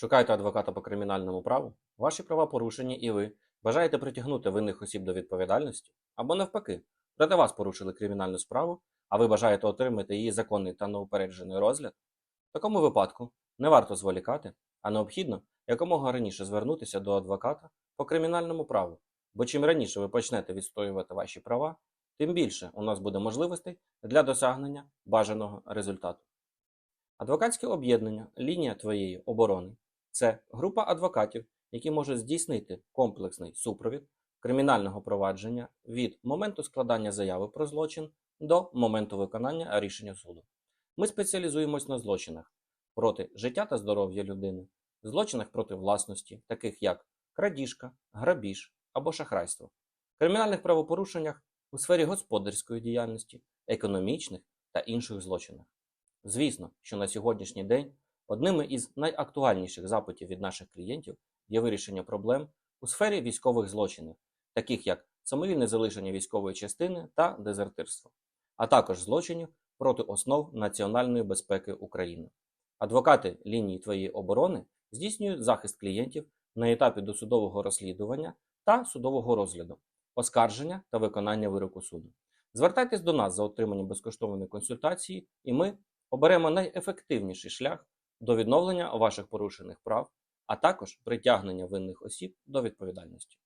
Шукаєте адвоката по кримінальному праву? Ваші права порушені і ви бажаєте притягнути винних осіб до відповідальності? Або навпаки, проти вас порушили кримінальну справу, а ви бажаєте отримати її законний та неупереджений розгляд? В такому випадку не варто зволікати, а необхідно якомога раніше звернутися до адвоката по кримінальному праву, бо чим раніше ви почнете відстоювати ваші права, тим більше у нас буде можливостей для досягнення бажаного результату. Адвокатське об'єднання Лінія твоєї оборони це група адвокатів, які можуть здійснити комплексний супровід кримінального провадження від моменту складання заяви про злочин до моменту виконання рішення суду. Ми спеціалізуємось на злочинах проти життя та здоров'я людини, злочинах проти власності, таких як крадіжка, грабіж або шахрайство, кримінальних правопорушеннях у сфері господарської діяльності, економічних та інших злочинах. Звісно, що на сьогоднішній день одними із найактуальніших запитів від наших клієнтів є вирішення проблем у сфері військових злочинів, таких як самовільне залишення військової частини та дезертирство, а також злочинів проти основ національної безпеки України. Адвокати лінії твоєї оборони здійснюють захист клієнтів на етапі досудового розслідування та судового розгляду, оскарження та виконання вироку суду. Звертайтесь до нас за отриманням безкоштовної консультації, і ми оберемо найефективніший шлях до відновлення ваших порушених прав, а також притягнення винних осіб до відповідальності.